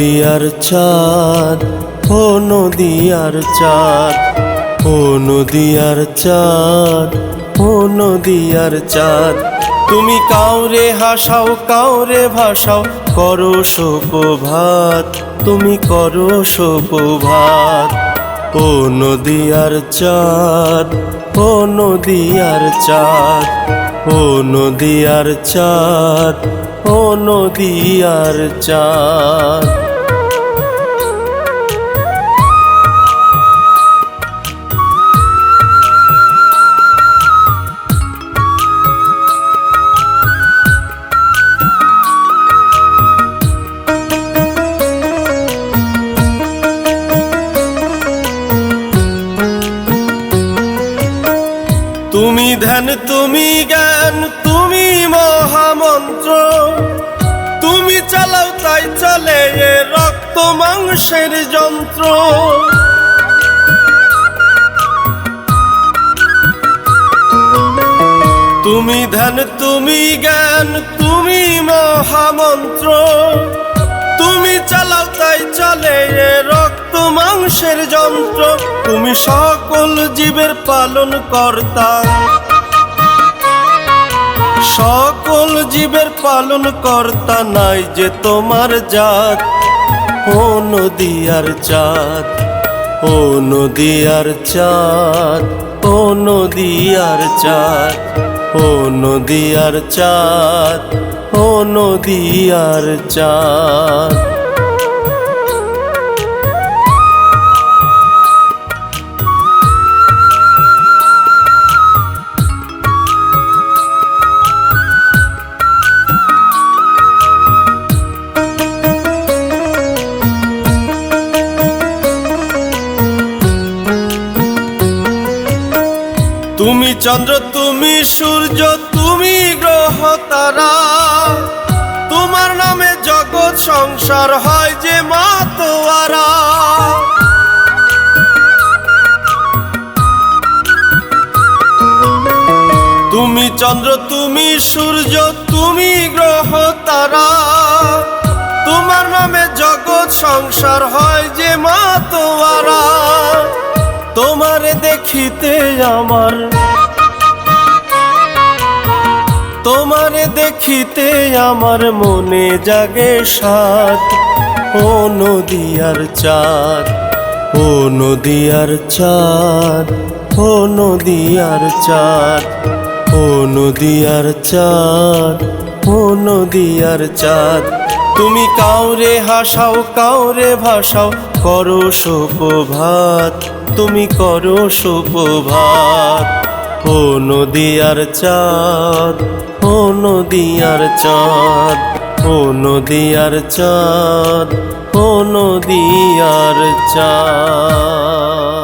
নদিয়ার চাঁদ, ও নদিয়ার চাঁদ, ও নদিয়ার চাঁদ, ও নদিয়ার চাঁদ। তুমি কাউরে হাসাও, কাউরে ভাসাও, করো শোকভাত, তুমি করো শোকভাত। ও নদিয়ার চাঁদ, ও নদিয়ার চাঁদ, ও নদিয়ার চাঁদ, ও নদিয়ার চাঁদ। তুমি ধ্যান, তুমি জ্ঞান, তুমি মহামন্ত্র। তুমি চালাও, তাই চলে এ রক্ত মাংসের যন্ত্র। তুমি ধ্যান, তুমি জ্ঞান, তুমি মহামন্ত্র। মাংসের যন্ত্র, তুমি সকল জীবের পালন কর্তা সকল জীবের পালন কর্তা নাই যে তোমার জাত। ও নদিয়ার চাঁদ, ও নদিয়ার চাঁদ, ও নদিয়ার চাঁদ, ও নদিয়ার চাঁদ, ও নদিয়ার চাঁদ। তুমি চন্দ্র, তুমি সূর্য, তুমি গ্রহ, তারা। তোমার নামে জগৎ সংসার হয় যে মাতোয়ারা। তুমি চন্দ্র, তুমি সূর্য, তুমি গ্রহ, তারা। তোমার নামে জগৎ সংসার হয় যে মাতোয়ারা। তোমার দেখিতে আমার। তোমার দেখিতে আমার মনে জাগে সাত। ও নদিয়ার চাঁদ, ও নদিয়ার চাঁদ, ও নদিয়ার চাঁদ, ও নদিয়ার চাঁদ, ও নদিয়ার চাঁদ। তুমি কাউরে হাসাও, কাউরে ভাসাও করো সুপ্রভাত, তুমি করো সুপ্রভাত। ও নদিয়ার চাঁদ, ও নদিয়ার চাঁদ, ও নদিয়ার চাঁদ, ও নদিয়ার চাঁদ।